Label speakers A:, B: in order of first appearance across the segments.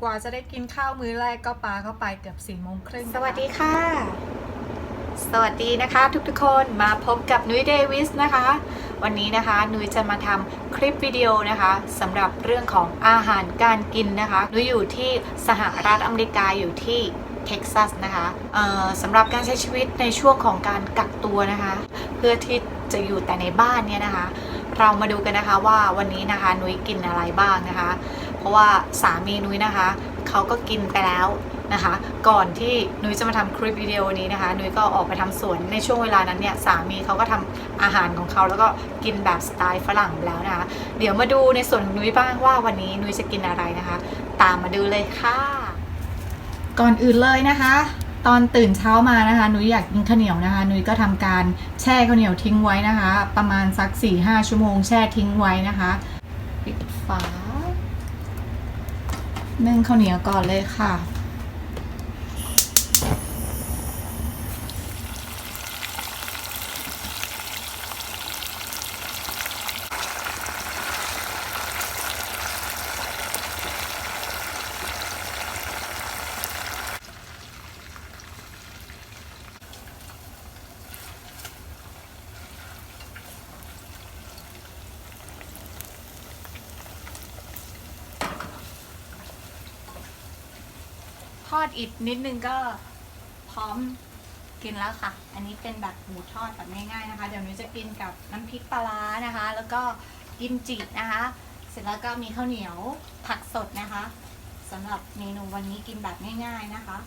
A: กว่าจะได้กินข้าวมื้อแรกก็ปาเข้าไปเกือบสี่โมงครึ่ง
B: สวัสดีค่ะ สวัสดีนะคะทุกๆคนมาพบกับนุ้ยเดวิสนะคะ วันนี้นะคะนุ้ยจะมาทำคลิปวิดีโอนะคะสำหรับเรื่องของอาหารการกินนะคะนุ้ยอยู่ที่สหรัฐอเมริกาอยู่ที่เท็กซัสนะคะเอ่อสำหรับการใช้ชีวิตในช่วงของการกักตัวนะคะ เพื่อที่จะอยู่แต่ในบ้านเนี่ยนะคะ เรามาดูกันนะคะว่าวันนี้นะคะนุ้ยกินอะไรบ้างนะคะเพ ราะว่าสามีนุ้ยนะคะเขาก็กินไปแล้วนะคะ ก่อนที่นุ้ยจะมาทำคลิปวิดีโอนี้นะคะ นุ้ยก็ออกไปทำสวนในช่วงเวลานั้นเนี่ยสามีเขาก็ทำอาหารของเขาแล้วก็กินแบบสไตล์ฝรั่งแล้วนะคะ เดี๋ยวมาดูในส่วนของนุ้ยบ้างว่าวันนี้นุ้ยจะกินอะไรนะคะ ตามมาดูเลยค่ะ
A: ก่อนอื่นเลยนะคะ ตอนตื่นเช้ามานะคะนุ้ยอยากกินข้าวเหนียวนะคะ นุ้ยก็ทำการแช่ข้าวเหนียวทิ้งไว้นะคะ ประมาณสัก4ี่ห้าชั่วโมงแช่ทิ้งไว้นะคะปิดฝา นึ่งข้าวเหนียวก่อนเลยค่ะ ท อดอีกนิดนึงก็พร้อมกินแล้วค่ะ อันนี้เป็นแบบหมูทอดแบบง่ายๆนะคะ เดี๋ยวนี้จะกินกับน้ำพริกปลาร้านะคะ แล้วก็กิมจินะคะ เสร็จแล้วก็มีข้าวเหนียวผักสดนะคะสำหรับเมนูวันนี้กินแบบง่าย ๆนะคะ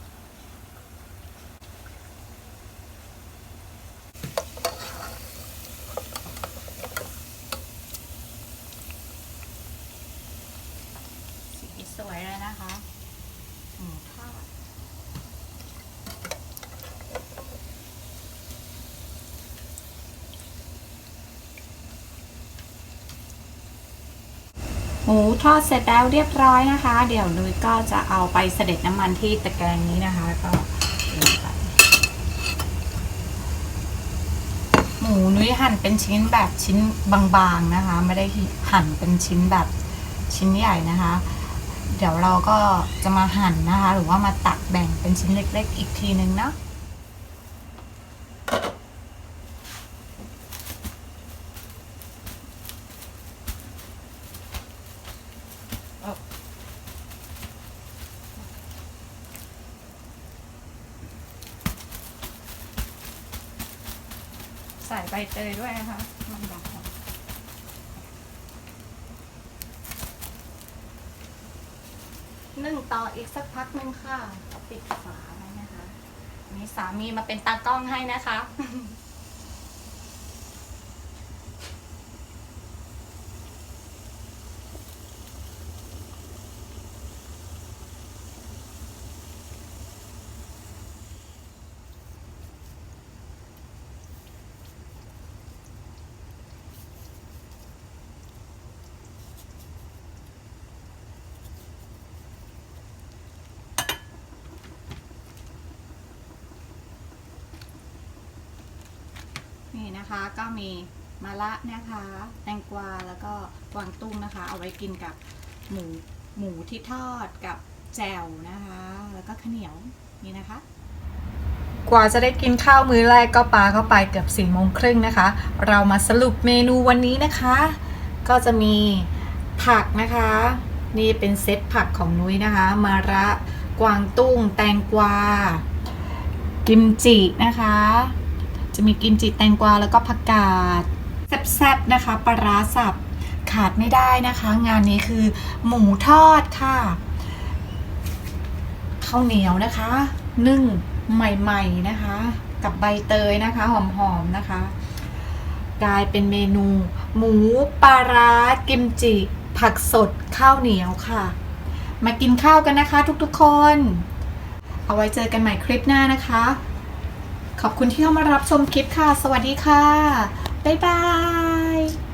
A: สีสวยเลยนะคะ หมูทอดหมูทอดเสร็จแล้วเรียบร้อยนะคะ เดี๋ยวนุ้ยก็จะเอาไปเสด็จน้ำมันที่ตะแกรงนี้นะคะก็ลงไปหมูนุ้ยหั่นเป็นชิ้นแบบชิ้นบางๆนะคะ ไม่ได้หั่นเป็นชิ้นแบบชิ้นใหญ่นะคะ เดี๋ยวเราก็จะมาหั่นนะคะ หรือว่ามาตัดแบ่งเป็นชิ้นเล็ก ๆ อีกทีนึงเนาะใส่ใบเตยด้วยนะคะมันดับ นึ่งต่ออีกสักพักนึงค่ะปิดฝาไว้นะคะ มีสามีมาเป็นตากล้องให้นะคะ นี่นะคะก็มีมะระนะคะ แตงกวาแล้วก็กวางตุ้งนะคะ เอาไว้กินกับหมูหมูที่ทอดกับแจ่วนะคะ แล้วก็ข้าวเหนียวนี่นะคะ กว่าจะได้กินข้าวมื้อแรกก็ปาเข้าไปเกือบสี่โมงครึ่งนะคะ เรามาสรุปเมนูวันนี้นะคะ ก็จะมีผักนะคะ นี่เป็นเซตผักของนุ้ยนะคะมะระกวางตุ้ง แตงกวากิมจินะคะ จะมีกิมจิแตงกวาแล้วก็ผักกาดแซ่บๆนะคะปลาร้าสับขาดไม่ได้นะคะ งานนี้คือหมูทอดค่ะข้าวเหนียวนะคะ นึ่งใหม่ๆนะคะ กับใบเตยนะคะ หอมๆนะคะ กลายเป็นเมนู หมูปลาร้ากิมจิ ผักสดข้าวเหนียวค่ะ มากินข้าวกันนะคะทุกๆคน เอาไว้เจอกันใหม่คลิปหน้านะคะ ขอบคุณที่เข้ามารับชมคลิปค่ะ สวัสดีค่ะ บ๊ายบาย